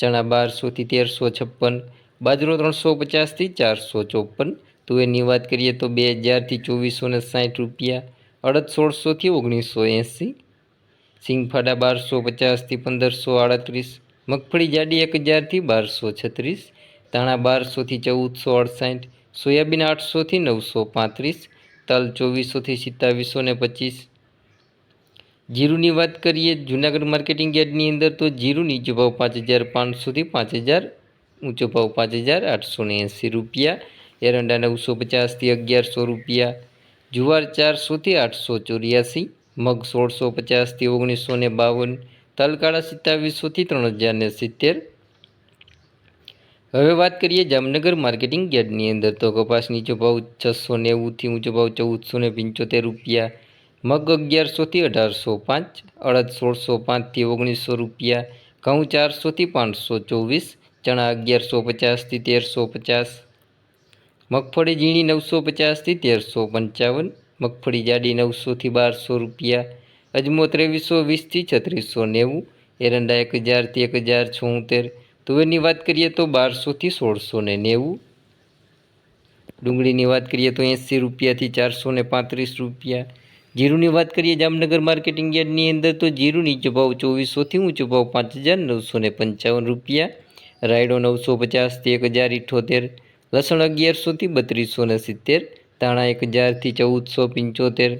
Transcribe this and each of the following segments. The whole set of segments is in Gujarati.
ચણા બારસોથી તેરસો છપ્પન, બાજરો ત્રણસો પચાસથી ચારસો ચોપન. તુવેરની વાત કરીએ તો બે હજારથી ચોવીસો ને સાઠ રૂપિયા, અડદ સોળસોથી ઓગણીસો એંસી, સિંગફાડા બારસો પચાસથી પંદરસો આડત્રીસ, મગફળી જાડી એક હજારથી બારસો છત્રીસ, ધાણા બારસોથી ચૌદસો અડસાઠ, સોયાબીન આઠસોથી નવસો પાંત્રીસ, તલ ચોવીસોથી સિત્તાવીસો ને પચીસ જીરુની વાત કરીએ, જૂનાગઢ માર્કેટિંગ યાર્ડની અંદર તો જીરું નીચો ભાવ પાંચ હજાર પાંચસોથી પાંચ હજાર ઊંચો ભાવ પાંચ હજાર આઠસો ને એંસી રૂપિયા, એરંડા નવસો પચાસથી અગિયારસો રૂપિયા, જુવાર ચારસોથી આઠસો ચોર્યાસી, મગ સોળસો પચાસથી ઓગણીસો ને બાવન, તલકાળા સત્તાવીસોથી ત્રણ હજાર ને સિત્તેર. હવે વાત કરીએ જામનગર માર્કેટિંગ યાર્ડની અંદર તો કપાસ નીચો ભાવ છસો નેવુંથી ઊંચો ભાવ ચૌદસો ને પંચોતેર રૂપિયા મગ અગિયારસોથી અઢારસો પાંચ, અડદ સોળસો પાંચથી ઓગણીસો રૂપિયા, ઘઉં ચારસોથી પાંચસો ચોવીસ, ચણા અગિયારસો પચાસથી તેરસો પચાસ, મગફળી ઝીણી નવસો પચાસથી તેરસો પંચાવન, મગફળી જાડી નવસોથી બારસો રૂપિયા, અજમો ત્રેવીસો વીસથી છત્રીસો નેવું, એરંડા એક હજારથી એક હજાર છોતેર, તુવેરની વાત કરીએ તો બારસોથી સોળસો ને નેવું, ડુંગળીની વાત કરીએ તો એંસી રૂપિયાથી ચારસો પાંત્રીસ રૂપિયા જીરુની વાત કરીએ જામનગર માર્કેટિંગ યાર્ડની અંદર, તો જીરું નીચો ભાવ ચોવીસોથી ઊંચો ભાવ પાંચ હજાર નવસો ને પંચાવન રૂપિયા, રાયડો નવસો પચાસથી એક હજાર ઇઠોતેર, લસણ અગિયારસોથી બત્રીસો ને સિત્તેર તાણા એક હજારથી ચૌદસો પંચોતેર.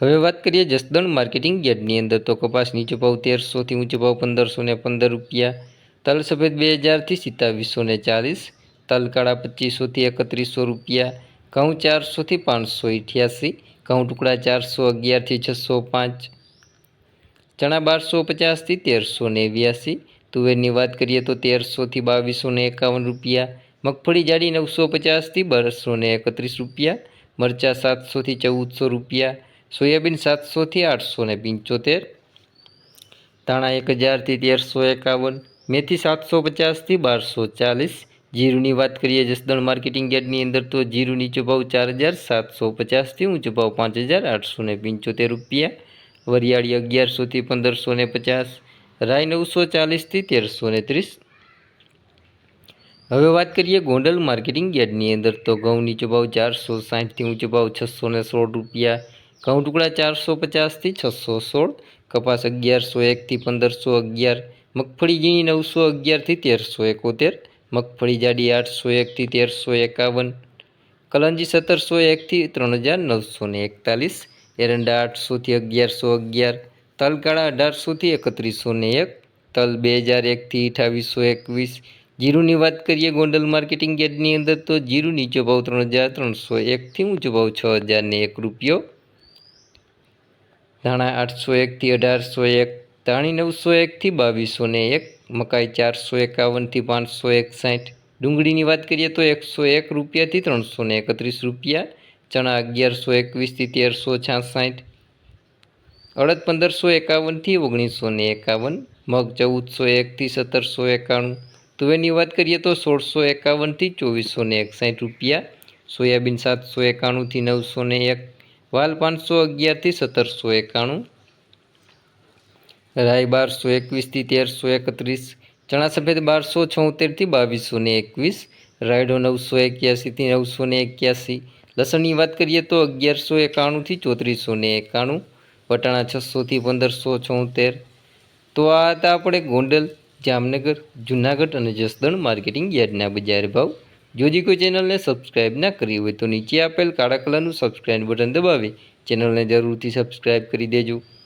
હવે વાત કરીએ જસદણ માર્કેટિંગ યાર્ડની અંદર, તો કપાસ નીચો ભાવ તેરસોથી ઊંચો ભાવ પંદરસો ને પંદર રૂપિયા, તલ સફેદ બે હજારથી સિત્તાવીસો ને ચાલીસ, તલ કાળા પચીસોથી એકત્રીસો રૂપિયા, ઘઉં ચારસોથી પાંચસો અઠ્યાસી ઘઉં ટુકડા ચારસો અગિયારથી છસો પાંચ, ચણા બારસો પચાસથી તેરસો નેવ્યાસી તુવેરની વાત કરીએ તો તેરસોથી બાવીસો ને એકાવન રૂપિયા, મગફળી જાડી નવસો પચાસથી બારસો ને એકત્રીસ રૂપિયા, મરચાં સાતસોથી ચૌદસો રૂપિયા, સોયાબીન સાતસોથી આઠસો ને પંચોતેર, ધાણા એક હજારથી તેરસો એકાવન, મેથી સાતસો પચાસથી બારસો ચાલીસ જીરુની વાત કરીએ જસદણ માર્કેટિંગ યાર્ડની અંદર તો જીરું નીચો ભાવ ચાર હજાર સાતસો પચાસથી ઊંચો ભાવ પાંચ હજાર આઠસો ને પંચોતેર રૂપિયા. વરિયાળી અગિયારસોથી પંદરસો ને પચાસ. રાય નવસો ચાલીસથી તેરસો ને ત્રીસ. હવે વાત કરીએ ગોંડલ માર્કેટિંગ યાર્ડની અંદર તો ઘઉં નીચો ભાવ ચારસો સાઠથી ઊંચો ભાવ છસો ને સોળ રૂપિયા. ઘઉં ટુકડા ચારસો પચાસથી છસો સોળ. કપાસ અગિયારસો એકથી પંદરસો અગિયાર. મગફળી ઝીણી નવસો અગિયારથી તેરસો એકોતેર. મગફળી જાડી આઠસો એકથી તેરસો એકાવન, કલંજી સત્તરસો એકથી ત્રણ હજાર નવસો ને એકતાલીસ, એરંડા આઠસોથી અગિયારસો અગિયાર તલકાળા અઢારસોથી એકત્રીસો ને એક, તલ બે હજાર એકથી અઠાવીસો એકવીસ. જીરુની વાત કરીએ ગોંડલ માર્કેટિંગ યાર્ડની અંદર તો જીરું નીચો ભાવ ત્રણ હજાર ત્રણસો એકથી ઊંચો ભાવ છ હજાર ને એક રૂપિયો. ધાણા આઠસો એકથી અઢારસો એક, ધાણી નવસો એકથી બાવીસો ને એક મકાઈ ચારસો એકાવનથી પાંચસો એકસાઠ. ડુંગળીની વાત કરીએ તો એકસો એક રૂપિયાથી ત્રણસો ને એકત્રીસ રૂપિયા, ચણા અગિયારસો એકવીસથી તેરસો છાસઠ. અડદ પંદરસો એકાવનથી ઓગણીસો ને એકાવન, મગ ચૌદસો એકથી સત્તરસો એકાણું. તુવેરની વાત કરીએ તો સોળસો એકાવનથી ચોવીસો ને એકસાઠ રૂપિયા, સોયાબીન સાતસો એકાણુંથી નવસો ને એક, વાલ પાંચસો અગિયારથી સત્તરસો એકાણું રાય બારસો એકવીસથી તેરસો એકત્રીસ ચણા સફેદ બારસો છોતેરથી બાવીસો ને એકવીસ, રાયડો નવસો એક્યાસીથી નવસો ને એક્યાસી, લસણની વાત કરીએ તો અગિયારસો એકાણુંથી ચોત્રીસો ને એકાણું, વટાણા છસોથી પંદરસો છોતેર. તો આ હતા આપણે ગોંડલ, જામનગર, જૂનાગઢ અને જસદણ માર્કેટિંગ યાર્ડના બજાર ભાવ. જો જે કોઈ ચેનલને સબસ્ક્રાઇબ ના કરી હોય તો નીચે આપેલ કાળા કલરનું સબસ્ક્રાઇબ બટન દબાવી, ચેનલને જરૂરથી સબસ્ક્રાઇબ કરી દેજો.